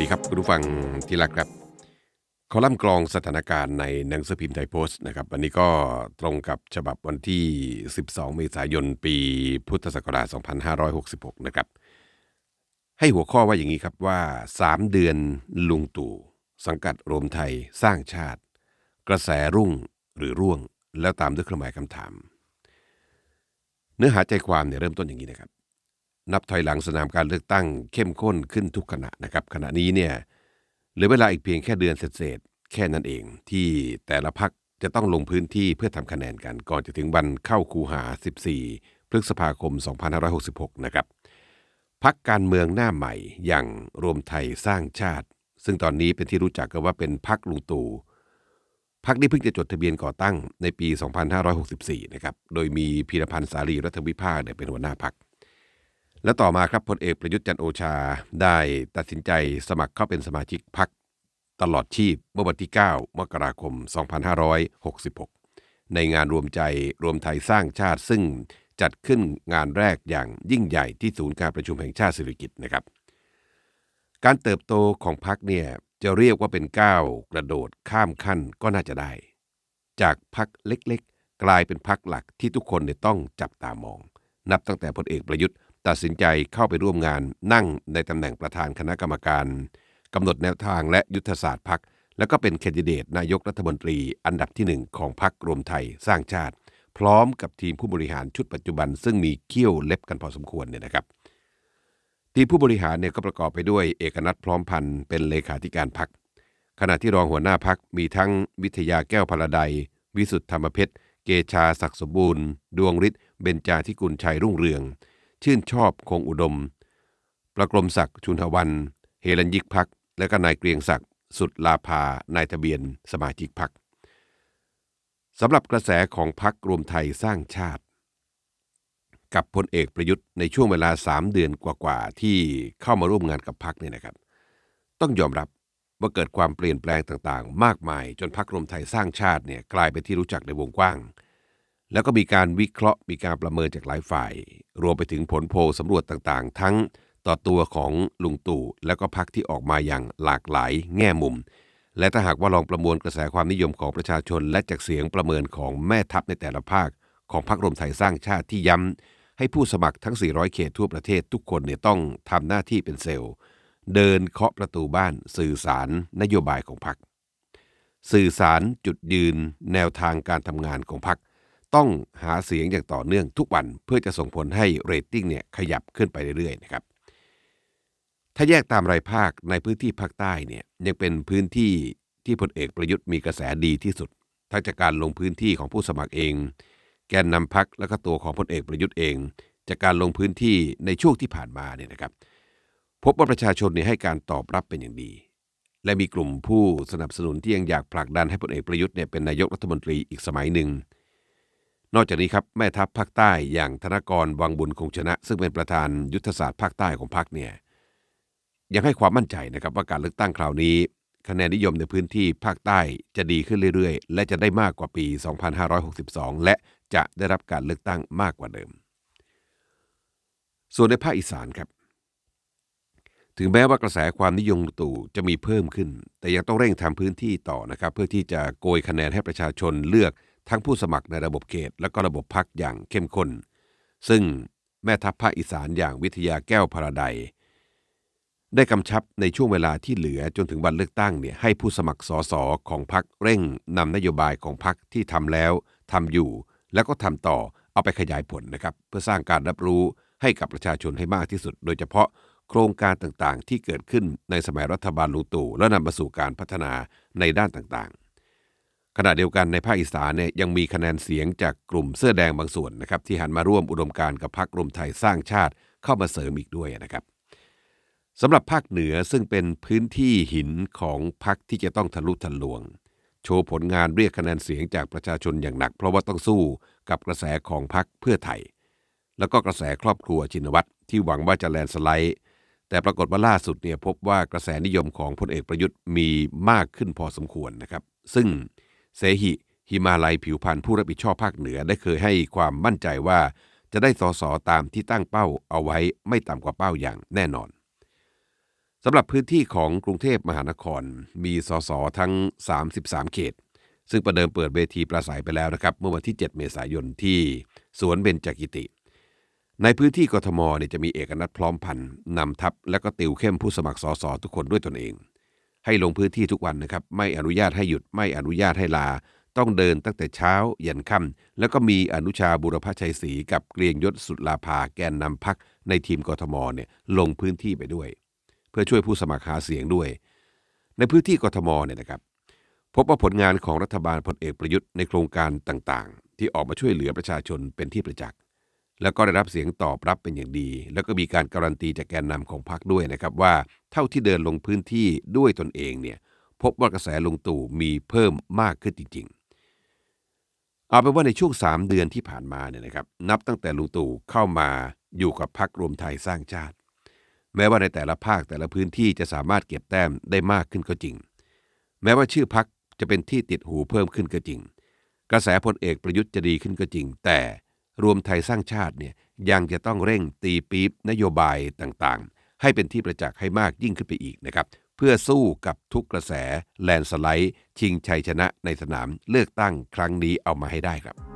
ดีครับคุณผู้ฟังที่รักครับคอลัมน์กรองสถานการณ์ในหนังสือพิมพ์ไทยโพสต์นะครับวันนี้ก็ตรงกับฉบับวันที่ 12 เมษายน ปีพุทธศักราช 2566 นะครับ ให้หัวข้อว่าอย่างนี้ครับว่า 3 เดือนลุงตู่ สังกัดรวมไทยสร้างชาติ กระแสรุ่งหรือร่วง แล้วตามด้วยเครื่องหมายคำถาม เนื้อหาใจความเนี่ยเริ่มต้นอย่างนี้นะครับ นับถอยหลังสนามการเลือกตั้งเข้มข้นขึ้นทุกขณะนะครับ ขณะนี้เนี่ยเหลือเวลาอีกเพียงแค่เดือนเศษแค่นั้นเองที่แต่ละพักจะต้องลงพื้นที่เพื่อทำคะแนนกัน ก่อนจะถึงวันเข้าคูหา 14 พฤษภาคม 2566 นะครับพักการเมืองหน้าใหม่อย่างรวมไทยสร้างชาติ ซึ่งตอนนี้เป็นที่รู้จักกันว่าเป็นพักลุงตู่พักนี้เพิ่งจะจดทะเบียนก่อตั้งในปี 2564 นะครับ โดยมีพีรพันธ์สารีรัฐวิภาคเนี่ยเป็นหัวหน้าพัก และต่อมาครับพลเอกประยุทธ์จันโอชาได้ตัดสินใจสมัครเข้าเป็นสมาชิกพักตลอดชีพเมื่อวันที่ 9 มกราคม 2566 ในงานรวมใจรวมไทยสร้างชาติซึ่งจัดขึ้นงานแรกอย่างยิ่งใหญ่ที่ศูนย์การประชุมแห่งชาติสิริกิตนะครับ การเติบโตของพักเนี่ยจะเรียกว่าเป็นก้าวกระโดดข้ามขั้นก็น่าจะได้ จากพักเล็กๆ กลายเป็นพักหลักที่ทุกคนเนี่ยต้องจับตามอง นับตั้งแต่พลเอกประยุทธ์ ตัดสินใจเข้าไปร่วมงานนั่งในตำแหน่งประธานคณะกรรมการกำหนดแนวทางและยุทธศาสตร์พัก แล้วก็เป็นแคนดิเดตนายกรัฐมนตรีอันดับที่หนึ่งของพักรวมไทยสร้างชาติ พร้อมกับทีมผู้บริหารชุดปัจจุบัน ซึ่งมีเขี้ยวเล็บกันพอสมควรเนี่ยนะครับ ทีมผู้บริหารเนี่ยก็ประกอบไปด้วยเอกนัทพร้อมพันธ์เป็นเลขาธิการพักขณะที่รองหัวหน้าพักมีทั้งวิทยาแก้วพลาไดวิสุทธธรรมเพชรเกชาศักดิ์สมบูรณ์ ดวงฤทธิ์เบญจาธิกุลชัยรุ่งเรือง ชื่นชอบคงอุดม ประกรมศักดิ์ชุนทวัน เฮลันยิกพัก และก็นายเกรียงศักดิ์สุดลาภานายทะเบียนสมาชิกพักสำหรับกระแสของพักรวมไทยสร้างชาติ กับพลเอกประยุทธ์ในช่วงเวลา 3 เดือนกว่าๆที่เข้ามาร่วมงานกับพักเนี่ยนะครับ ต้องยอมรับว่าเกิดความเปลี่ยนแปลงต่างๆ มากมายจนพักรวมไทยสร้างชาติเนี่ยกลายเป็นที่รู้จักในวงกว้าง แล้วก็มีการวิเคราะห์มีการประเมินจากหลายฝ่าย รวมไปถึงผลโพลสำรวจต่างๆ ทั้งต่อตัวของลุงตู่แล้วก็พักที่ออกมาอย่างหลากหลายแง่มุม และถ้าหากว่าลองประมวลกระแสความนิยมของประชาชน และจากเสียงประเมินของแม่ทัพในแต่ละภาค ของพรรครวมไทยสร้างชาติที่ย้ำให้ผู้สมัครทั้ง 400 เขตทั่วประเทศทุกคนเนี่ยต้องทำหน้าที่เป็นเซลล์ เดินเคาะประตูบ้านสื่อสารนโยบายของพรรคสื่อสารจุดยืน แนวทางการทำงานของพรรค ต้องหาเสียงอย่างต่อเนื่องทุกวันเพื่อจะส่งผลให้เรตติ้งเนี่ยขยับขึ้นไปเรื่อยๆนะครับ ถ้าแยกตามรายภาคในพื้นที่ภาคใต้เนี่ยยังเป็นพื้นที่ที่พลเอกประยุทธ์มีกระแสดีที่สุด ทั้งจากการลงพื้นที่ของผู้สมัครเอง แกนนำพักและก็ตัวของพลเอกประยุทธ์เอง จากการลงพื้นที่ในช่วงที่ผ่านมาเนี่ยนะครับ พบว่าประชาชนเนี่ยให้การตอบรับเป็นอย่างดี และมีกลุ่มผู้สนับสนุนที่ยังอยากผลักดันให้พลเอกประยุทธ์เนี่ยเป็นนายกรัฐมนตรีอีกสมัยหนึ่ง นอกจากนี้ครับแม่ทัพภาคใต้อย่างธนกรวังบุญคงชนะ ซึ่งเป็นประธานยุทธศาสตร์ภาคใต้ของพรรคเนี่ยยังให้ความมั่นใจนะครับว่าการเลือกตั้งคราวนี้ คะแนนนิยมในพื้นที่ภาคใต้จะดีขึ้นเรื่อยๆ และจะได้มากกว่าปี 2562 และจะได้รับการเลือกตั้งมากกว่าเดิม ส่วนในภาคอีสานครับ ถึงแม้ว่ากระแสความนิยมตู่จะมีเพิ่มขึ้น แต่ยังต้องเร่งทำพื้นที่ต่อนะครับ เพื่อที่จะโกยคะแนนให้ประชาชนเลือก ทั้งผู้สมัครในระบบเขตและก็ระบบพักอย่างเข้มข้น ซึ่งแม่ทัพภาคอีสานอย่างวิทยาแก้วพาราไดได้กำชับในช่วงเวลาที่เหลือจนถึงวันเลือกตั้งเนี่ยให้ผู้สมัครสสของพักเร่งนำนโยบายของพักที่ทำแล้วทำอยู่ แล้วก็ทำต่อเอาไปขยายผลนะครับ เพื่อสร้างการรับรู้ให้กับประชาชนให้มากที่สุด โดยเฉพาะโครงการต่างๆ ที่เกิดขึ้นในสมัยรัฐบาลลุงตู่แล้วนำมาสู่การพัฒนาในด้านต่างๆ ขณะเดียวกันในภาคอีสานเนี่ยยังมีคะแนนเสียงจากกลุ่มเสื้อแดงบางส่วนนะครับที่หันมาร่วมอุดมการกับพรรครวมไทยสร้างชาติเข้ามาเสริมอีกด้วยนะครับสำหรับภาคเหนือซึ่งเป็นพื้นที่หินของพรรคที่จะต้องทะลุทะลวง โชว์ผลงานเรียกคะแนนเสียงจากประชาชนอย่างหนัก เพราะว่าต้องสู้กับกระแสของพรรคเพื่อไทย แล้วก็กระแสครอบครัวชินวัตรที่หวังว่าจะแลนสไลด์แต่ปรากฏว่าล่าสุดเนี่ยพบว่ากระแสนิยมของพลเอกประยุทธ์มีมากขึ้นพอสมควรนะครับ ซึ่ง เสหิฮิมาลัยผิวพันธ์ผู้รับผิดชอบภาคเหนือได้เคยให้ความมั่นใจว่า จะได้สสตามที่ตั้งเป้าเอาไว้ไม่ต่ำกว่าเป้าอย่างแน่นอนสำหรับพื้นที่ของกรุงเทพมหานครมีสสทั้ง 33 เขต ซึ่งประเดิมเปิดเวทีปราศัยไปแล้วนะครับ เมื่อวันที่ 7 เมษายนที่สวนเบญจกิติ ในพื้นที่กทมเนี่ยจะมีเอกนัทพร้อมพันธ์นำทัพและก็ติวเข้มผู้สมัครสสทุกคนด้วยตนเอง ให้ลงพื้นที่ทุกวันนะครับ ไม่อนุญาตให้หยุดไม่อนุญาตให้ลา ต้องเดินตั้งแต่เช้ายันค่ำแล้วก็มีอนุชาบุรพชัยศรีกับเกรียงยศสุดลาภาแกนนำพักในทีมกทมเนี่ยลงพื้นที่ไปด้วย เพื่อช่วยผู้สมัครหาเสียงด้วย ในพื้นที่กทมเนี่ยนะครับ พบว่าผลงานของรัฐบาลพลเอกประยุทธ์ในโครงการต่างๆ ที่ออกมาช่วยเหลือประชาชนเป็นที่ประจักษ์ แล้วก็ได้รับเสียงตอบรับเป็นอย่างดี แล้วก็มีการการันตีจากแกนนำของพรรคด้วยนะครับว่าเท่าที่เดินลงพื้นที่ด้วยตนเองเนี่ยพบว่ากระแสลุงตู่มีเพิ่มมากขึ้นจริง ๆ เอาเป็นว่าในช่วง 3 เดือนที่ผ่านมาเนี่ยนะครับนับตั้งแต่ลุงตู่เข้ามาอยู่กับพรรครวมไทยสร้างชาติ แม้ว่าในแต่ละภาคแต่ละพื้นที่จะสามารถเก็บแต้มได้มากขึ้นก็จริง แม้ว่าชื่อพักจะเป็นที่ติดหูเพิ่มขึ้นก็จริง กระแสพลเอกประยุทธ์จะดีขึ้นก็จริง แต่ รวมไทยสร้างชาติเนี่ยยังจะต้องเร่งตีปี๊บนโยบายต่างๆ ให้เป็นที่ประจักษ์ให้มากยิ่งขึ้นไปอีกนะครับ เพื่อสู้กับทุกกระแสแลนสไลด์ ชิงชัยชนะในสนามเลือกตั้งครั้งนี้เอามาให้ได้ครับ